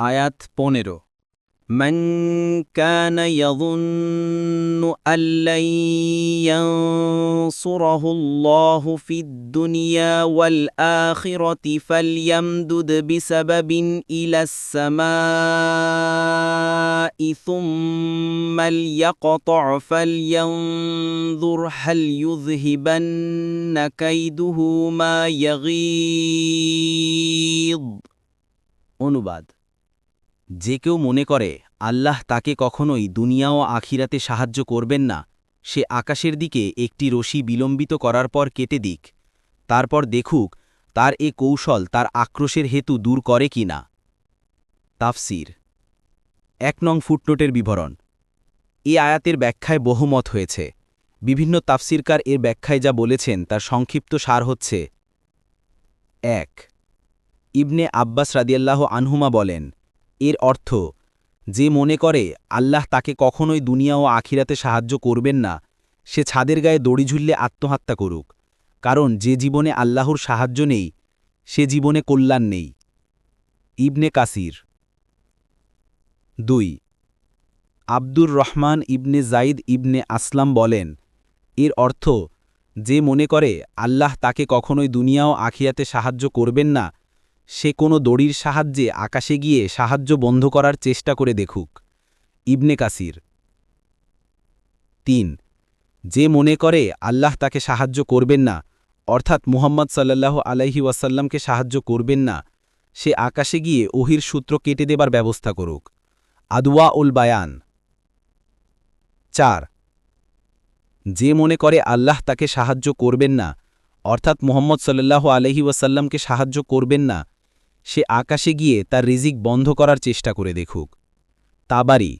আয়াত পনেরো من كان يظن أن لن ينصره الله في الدنيا والآخرة فليمدد بسبب إلى السماء ثم ليقطع فلينظر هل يذهبن كيده ما يغيظ অনুবাদ যে কেউ মনে করে, আল্লাহ তাকে কখনোই দুনিয়া ও আখিরাতে সাহায্য করবেন না, সে আকাশের দিকে একটি রশি বিলম্বিত করার পর কেটে দিক। তারপর দেখুক, তার এ কৌশল তার আক্রোশের হেতু দূর করে কি না। তাফসির। এক নং ফুটনোটের বিবরণ। এ আয়াতের ব্যাখ্যায় বহুমত হয়েছে। বিভিন্ন তাফসিরকার এর ব্যাখ্যায় যা বলেছেন তার সংক্ষিপ্ত সার হচ্ছে, এক, ইবনে আব্বাস রাদিয়াল্লাহ আনহুমা বলেন এর অর্থ, যে মনে করে, আল্লাহ তাকে কখনোই দুনিয়া ও আখিরাতে সাহায্য করবেন না, সে ছাদের গায়ে দড়ি ঝুললে আত্মহত্যা করুক, কারণ যে জীবনে আল্লাহর সাহায্য নেই, সে জীবনে কল্যাণ নেই। ইবনে কাসির। দুই। আব্দুর রহমান ইবনে জাইদ ইবনে আসলাম বলেন, এর অর্থ, যে মনে করে, আল্লাহ তাকে কখনোই দুনিয়া ও আখিয়াতে সাহায্য করবেন না সে কোনো দড়ির সাহায্যে আকাশে গিয়ে সাহায্য বন্ধ করার চেষ্টা করে দেখুক। ইবনে কাসির। তিন, যে মনে করে আল্লাহ তাকে সাহায্য করবেন না, অর্থাৎ মুহাম্মদ সাল্লাল্লাহু আলাইহি ওয়াসাল্লামকে সাহায্য করবেন না, সে আকাশে গিয়ে ওহির সূত্র কেটে দেবার ব্যবস্থা করুক। আদওয়া উল বায়ান। চার, যে মনে করে আল্লাহ তাকে সাহায্য করবেন না অর্থাৎ মোহাম্মদ সাল্লাল্লাহু আলহি ওয়াসাল্লামকে সাহায্য করবেন না, সে আকাশে গিয়ে তার রিজিক বন্ধ করার চেষ্টা করে দেখুক। তাবারি,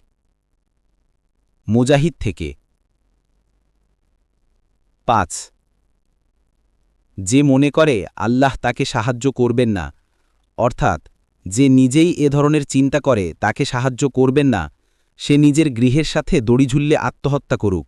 মুজাহিদ থেকে। পাঁচ, যে মনে করে আল্লাহ তাকে সাহায্য করবেন না, অর্থাৎ যে নিজেই এ ধরনের চিন্তা করে তাকে সাহায্য করবেন না, সে নিজের গৃহের সাথে দড়ি ঝুললে আত্মহত্যা করুক।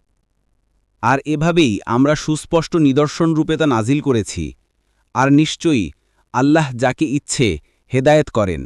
আর এভাবেই আমরা সুস্পষ্ট নিদর্শন রূপে তা নাজিল করেছি। আর নিশ্চয়ই আল্লাহ যাকে ইচ্ছে হেদায়েত করেন।